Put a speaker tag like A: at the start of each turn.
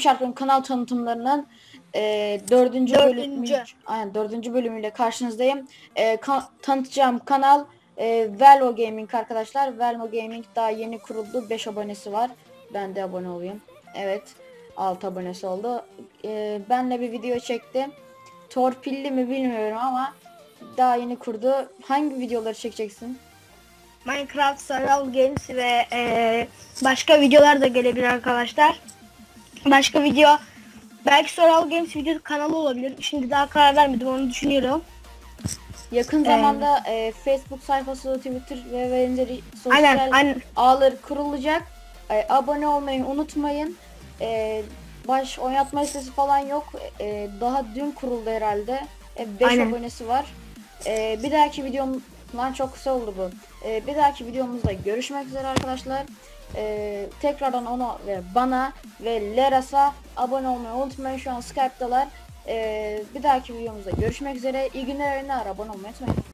A: Şarkı'nın kanal tanıtımlarının e, dördüncü,
B: Dördüncü.
A: bölümü, aynen, dördüncü bölümüyle karşınızdayım. E, ka- tanıtacağım kanal e, Velvo Gaming arkadaşlar. Velvo Gaming daha yeni kuruldu. 5 abonesi var. Ben de abone olayım. Evet. 6 abonesi oldu. E, benle bir video çekti. Torpilli mi bilmiyorum ama daha yeni kurdu. Hangi videoları çekeceksin?
B: Minecraft, Survival Games ve eee, başka videolar da gelebilir arkadaşlar. Başka video belki Survival Games video kanalı olabilir. Şimdi daha karar vermedim onu düşünüyorum.
A: Yakın zamanda e, Facebook sayfası, Twitter ve benzeri sosyal
B: Aynen aynen.
A: ağları kurulacak. E, abone olmayı unutmayın. E, baş oynatma listesi falan yok. E, daha dün kuruldu herhalde. 5
B: Aynen.
A: abonesi var. E, bir dahaki videom lan çok kısa oldu bu. E, bir dahaki videomuzda görüşmek üzere arkadaşlar. E, tekrardan ona ve bana ve Leras'a abone olmayı unutmayın. Şu an Skype'dalar. E, bir dahaki videomuzda görüşmek üzere. İyi günler, oyunlar. Abone olmayı unutmayın.